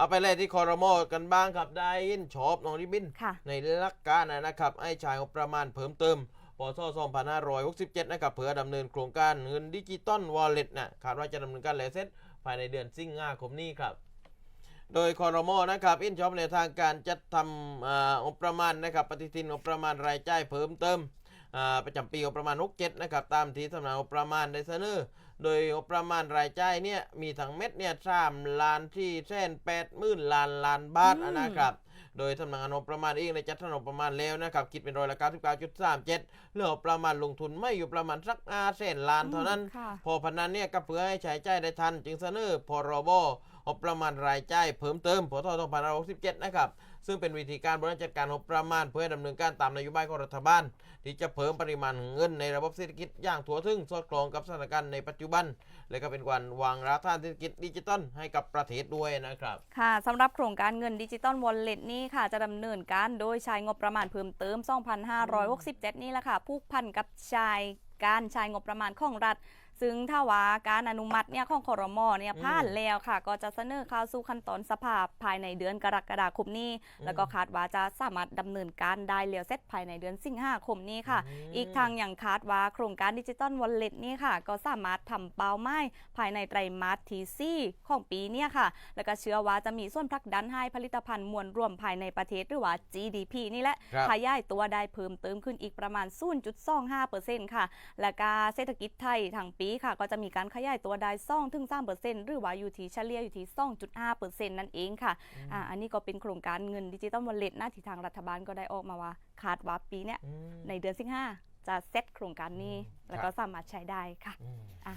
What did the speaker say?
เอาไปเลยที่คอรมอกันบ้างครับได้ยินชอบน้องริบิน ค่ะ ในหลักการนะครับไอ้ชายงบประมาณเพิ่มเติมปศ2567 นะครับเพื่อดำเนินโครงการเงินดิจิตอลวอลเล็ตนะคาดว่าจะดำเนินการแล้วเสร็จภายในเดือนสิงหาคมนี้ครับ โดยคอรมอนะครับอินชอบในทางการจัดทำอ่างบประมาณนะครับปฏิทินงบประมาณรายจ่ายเพิ่มเติมอ่า ประจำปีงบประมาณ67นะครับตามที่สำนักงบประมาณได้เสนอโดยงบประมาณรายจ่ายเนี่ยมีทั้งเม็ดเนี่ยสามล้านที่แสนแปดหมื่นล้านล้านบาทอืมนะครับโดยสำนักงานงบประมาณเองได้จัดทำงบประมาณแล้วนะครับคิดเป็นร้อยละ99.37เหลือประมาณลงทุนไม่อยู่ประมาณสักอาแสนล้านเท่านั้นค่ะพอพนันเนี่ยก็เพื่อให้ใช้จ่ายได้ทัน จึงเสนอพรบ งบประมาณรายจ่ายเพิ่มเติมพศ2567 นะครับ ซึ่งเป็นวิธีการบริหารจัดการงบประมาณ เพื่อให้ดำเนินการตามนโยบายของรัฐบาล ที่จะเพิ่มปริมาณเงินในระบบเศรษฐกิจอย่างทั่วถึงสอดคล้องกับสถานการณ์ในปัจจุบัน และก็เป็นการวางรากฐานเศรษฐกิจดิจิทัลให้กับประเทศด้วยนะครับ ค่ะสำหรับโครงการเงินดิจิตอลวอลเล็ตนี้ค่ะจะดำเนินการโดยใช้งบประมาณเพิ่มเติม 2,567 นี่แหละค่ะผูกพันกับชายการใช้งบประมาณของรัฐ ซึ่งถ้าว่าการอนุมัติเนี่ยของคอรมอเนี่ยอืมผ่านแล้วค่ะ ก็จะเสนอเข้าสู่ขั้นตอนสภาภายในเดือนกรกฎาคมนี้ แล้วก็คาดว่าจะสามารถดำเนินการได้แล้วเสร็จภายในเดือนสิงหาคมนี้ค่ะมอีกทางอย่างคาดว่าโครงการดิจิตอลวอลเล็ตนี่ค่ะ ก็สามารถทำเป้าหมายภายในไตรมาสที่สี่ของปีเนี่ยค่ะ แล้วก็เชื่อว่าจะมีส่วนผลักดันให้ผลิตภัณฑ์มวลรวมภายในประเทศหรือว่า GDP นี่แหละครับขยายตัวได้เพิ่มเติมขึ้นอีกประมาณ0.25%ค่ะ และก็เศรษฐกิจไทยทางปีค่ะ ก็จะมีการขยายตัวได้2ถึง3%หรือว่าอยู่ที่เฉลี่ยอยู่ที่2.5%นั่นเองค่ะอ่าอันนี้ก็เป็นโครงการเงินดิจิตอลวอลเล็ตนะที่ทางรัฐบาลก็ได้ออกมาว่าคาดว่าปีเนี้ยอืมในเดือนสิงหาจะเซตโครงการนี้อืมแล้วก็สามารถใช้ได้ค่ะอืมอะ